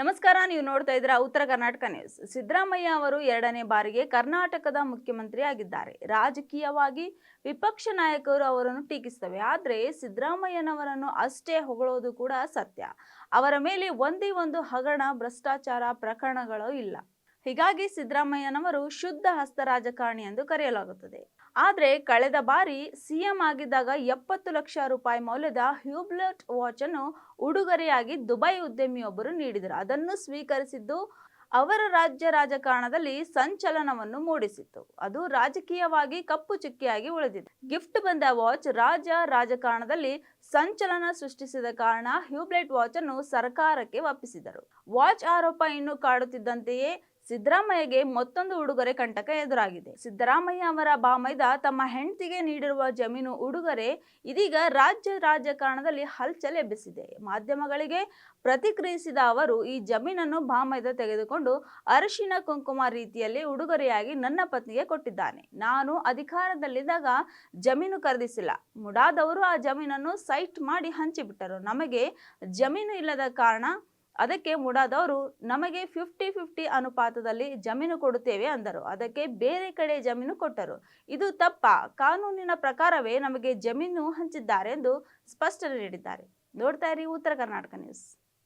ನಮಸ್ಕಾರ, ನೀವು ನೋಡ್ತಾ ಇದ್ದೀರಾ ಉತ್ತರ ಕರ್ನಾಟಕ ನ್ಯೂಸ್. ಸಿದ್ದರಾಮಯ್ಯ ಅವರು ಎರಡನೇ ಬಾರಿಗೆ ಕರ್ನಾಟಕದ ಮುಖ್ಯಮಂತ್ರಿ ಆಗಿದ್ದಾರೆ. ರಾಜಕೀಯವಾಗಿ ವಿಪಕ್ಷ ನಾಯಕರು ಅವರನ್ನು ಟೀಕಿಸ್ತವೆ ಆದರೆ ಸಿದ್ದರಾಮಯ್ಯನವರನ್ನು ಅಷ್ಟೇ ಹೊಗಳೋದು ಕೂಡ ಸತ್ಯ. ಅವರ ಮೇಲೆ ಒಂದೇ ಒಂದು ಹಗರಣ, ಭ್ರಷ್ಟಾಚಾರ ಪ್ರಕರಣಗಳು ಇಲ್ಲ. ಹೀಗಾಗಿ ಸಿದ್ದರಾಮಯ್ಯನವರು ಶುದ್ಧ ಹಸ್ತ ರಾಜಕಾರಣಿ ಎಂದು ಕರೆಯಲಾಗುತ್ತದೆ. ಆದರೆ ಕಳೆದ ಬಾರಿ ಸಿಎಂ ಆಗಿದ್ದಾಗ ಎಪ್ಪತ್ತು ಲಕ್ಷ ರೂಪಾಯಿ ಮೌಲ್ಯದ ಹ್ಯೂಬ್ಲೆಟ್ ವಾಚ್ ಅನ್ನು ಉಡುಗೊರೆಯಾಗಿ ದುಬೈ ಉದ್ಯಮಿಯೊಬ್ಬರು ನೀಡಿದರು. ಅದನ್ನು ಸ್ವೀಕರಿಸಿದ್ದು ಅವರ ರಾಜ್ಯ ರಾಜಕಾರಣದಲ್ಲಿ ಸಂಚಲನವನ್ನು ಮೂಡಿಸಿತ್ತು. ಅದು ರಾಜಕೀಯವಾಗಿ ಕಪ್ಪು ಚುಕ್ಕಿಯಾಗಿ ಉಳಿದಿದೆ. ಗಿಫ್ಟ್ ಬಂದ ವಾಚ್ ರಾಜ ರಾಜಕಾರಣದಲ್ಲಿ ಸಂಚಲನ ಸೃಷ್ಟಿಸಿದ ಕಾರಣ ಹ್ಯೂಬ್ಲೆಟ್ ವಾಚ್ ಅನ್ನು ಸರ್ಕಾರಕ್ಕೆ ಒಪ್ಪಿಸಿದರು. ವಾಚ್ ಆರೋಪ ಇನ್ನೂ ಕಾಡುತ್ತಿದ್ದಂತೆಯೇ ಸಿದ್ದರಾಮಯ್ಯಗೆ ಮತ್ತೊಂದು ಉಡುಗೊರೆ ಕಂಟಕ ಎದುರಾಗಿದೆ. ಸಿದ್ದರಾಮಯ್ಯ ಅವರ ಬಾಮೈದ ತಮ್ಮ ಹೆಂಡತಿಗೆ ನೀಡಿರುವ ಜಮೀನು ಉಡುಗೊರೆ ಇದೀಗ ರಾಜ್ಯ ರಾಜಕಾರಣದಲ್ಲಿ ಹಲ್ಚಲ್ ಎಬ್ಬಿಸಿದೆ. ಮಾಧ್ಯಮಗಳಿಗೆ ಪ್ರತಿಕ್ರಿಯಿಸಿದ ಅವರು, ಈ ಜಮೀನನ್ನು ಬಾಮೈದ ತೆಗೆದುಕೊಂಡು ಅರಿಶಿನ ಕುಂಕುಮ ರೀತಿಯಲ್ಲಿ ಉಡುಗೊರೆಯಾಗಿ ನನ್ನ ಪತ್ನಿಗೆ ಕೊಟ್ಟಿದ್ದಾನೆ. ನಾನು ಅಧಿಕಾರದಲ್ಲಿದ್ದಾಗ ಜಮೀನು ಖರೀದಿಸಿಲ್ಲ. ಮುಡಾದವರು ಆ ಜಮೀನನ್ನು ಸೈಟ್ ಮಾಡಿ ಹಂಚಿಬಿಟ್ಟರು. ನಮಗೆ ಜಮೀನು ಇಲ್ಲದ ಕಾರಣ ಅದಕ್ಕೆ ಮುಡಾದವರು, ನಮಗೆ ಫಿಫ್ಟಿ ಫಿಫ್ಟಿ ಅನುಪಾತದಲ್ಲಿ ಜಮೀನು ಕೊಡುತ್ತೇವೆ ಅಂದರು. ಅದಕ್ಕೆ ಬೇರೆ ಕಡೆ ಜಮೀನು ಕೊಟ್ಟರು. ಇದು ತಪ್ಪ. ಕಾನೂನಿನ ಪ್ರಕಾರವೇ ನಮಗೆ ಜಮೀನು ಹಂಚಿದ್ದಾರೆ ಎಂದು ಸ್ಪಷ್ಟನೆ ನೀಡಿದ್ದಾರೆ. ನೋಡ್ತಾ ಇರಿ ಉತ್ತರ ಕರ್ನಾಟಕ ನ್ಯೂಸ್.